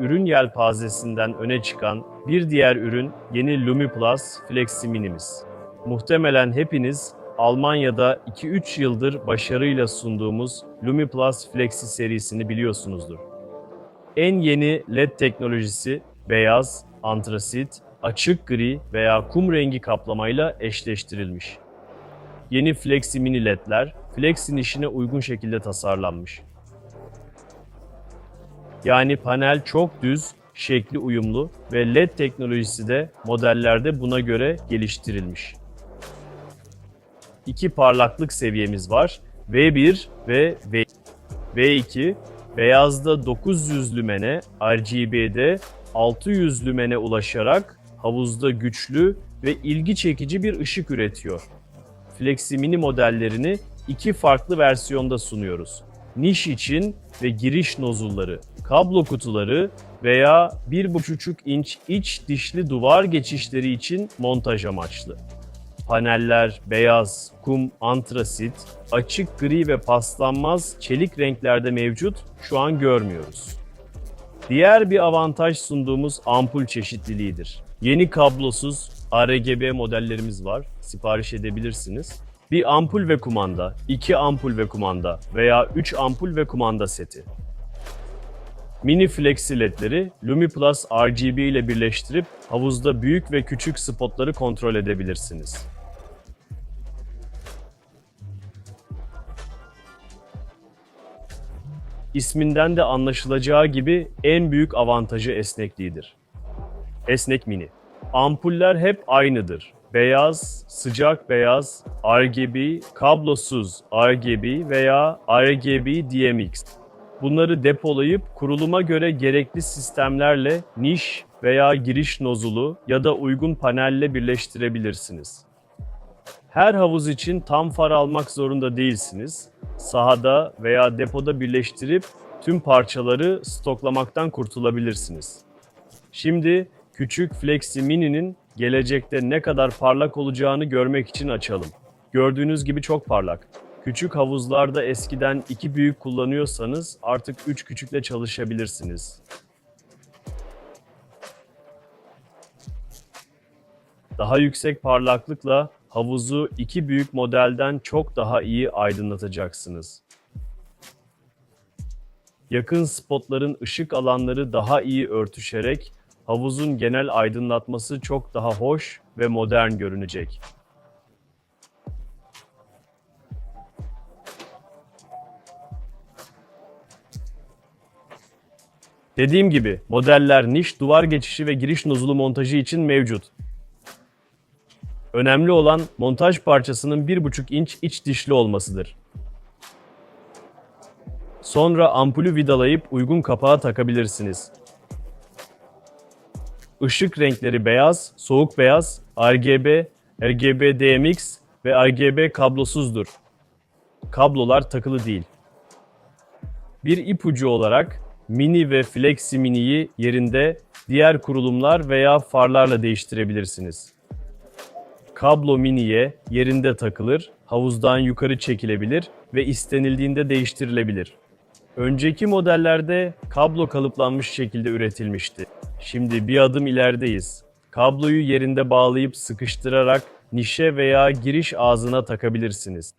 ürün yelpazesinden öne çıkan bir diğer ürün yeni LumiPlus Flexi Mini'miz. Muhtemelen hepiniz Almanya'da 2-3 yıldır başarıyla sunduğumuz LumiPlus Flexi serisini biliyorsunuzdur. En yeni LED teknolojisi beyaz, antrasit, açık gri veya kum rengi kaplamayla eşleştirilmiş. Yeni Flexi Mini LED'ler Flex'in işine uygun şekilde tasarlanmış. Yani panel çok düz, şekli uyumlu ve LED teknolojisi de modellerde buna göre geliştirilmiş. İki parlaklık seviyemiz var. V1 ve V V2 beyazda 900 lümene, RGB'de 600 lümene ulaşarak havuzda güçlü ve ilgi çekici bir ışık üretiyor. Flexi Mini modellerini iki farklı versiyonda sunuyoruz. Niş için ve giriş nozulları, kablo kutuları veya 1,5 inç iç dişli duvar geçişleri için montaj amaçlı. Paneller beyaz, kum, antrasit, açık gri ve paslanmaz çelik renklerde mevcut şu an görmüyoruz. Diğer bir avantaj sunduğumuz ampul çeşitliliğidir. Yeni kablosuz RGB modellerimiz var. Sipariş edebilirsiniz. Bir ampul ve kumanda, iki ampul ve kumanda veya üç ampul ve kumanda seti. Mini Flexi ledleri LumiPlus RGB ile birleştirip havuzda büyük ve küçük spotları kontrol edebilirsiniz. İsminden de anlaşılacağı gibi en büyük avantajı esnekliğidir. Esnek mini. Ampuller hep aynıdır. Beyaz, sıcak beyaz, RGB, kablosuz RGB veya RGB DMX. Bunları depolayıp kuruluma göre gerekli sistemlerle niş veya giriş nozulu ya da uygun panelle birleştirebilirsiniz. Her havuz için tam far almak zorunda değilsiniz. Sahada veya depoda birleştirip tüm parçaları stoklamaktan kurtulabilirsiniz. Şimdi küçük Flexi Mini'nin gelecekte ne kadar parlak olacağını görmek için açalım. Gördüğünüz gibi çok parlak. Küçük havuzlarda eskiden iki büyük kullanıyorsanız artık üç küçükle çalışabilirsiniz. Daha yüksek parlaklıkla havuzu iki büyük modelden çok daha iyi aydınlatacaksınız. Yakın spotların ışık alanları daha iyi örtüşerek havuzun genel aydınlatması çok daha hoş ve modern görünecek. Dediğim gibi modeller niş duvar geçişi ve giriş nozulu montajı için mevcut. Önemli olan montaj parçasının 1,5 inç iç dişli olmasıdır. Sonra ampulü vidalayıp uygun kapağa takabilirsiniz. Işık renkleri beyaz, soğuk beyaz, RGB, RGB DMX ve RGB kablosuzdur. Kablolar takılı değil. Bir ipucu olarak Mini ve Flexi Mini'yi yerinde diğer kurulumlar veya farlarla değiştirebilirsiniz. Kablo miniye yerinde takılır, havuzdan yukarı çekilebilir ve istenildiğinde değiştirilebilir. Önceki modellerde kablo kalıplanmış şekilde üretilmişti. Şimdi bir adım ilerideyiz. Kabloyu yerinde bağlayıp sıkıştırarak nişe veya giriş ağzına takabilirsiniz.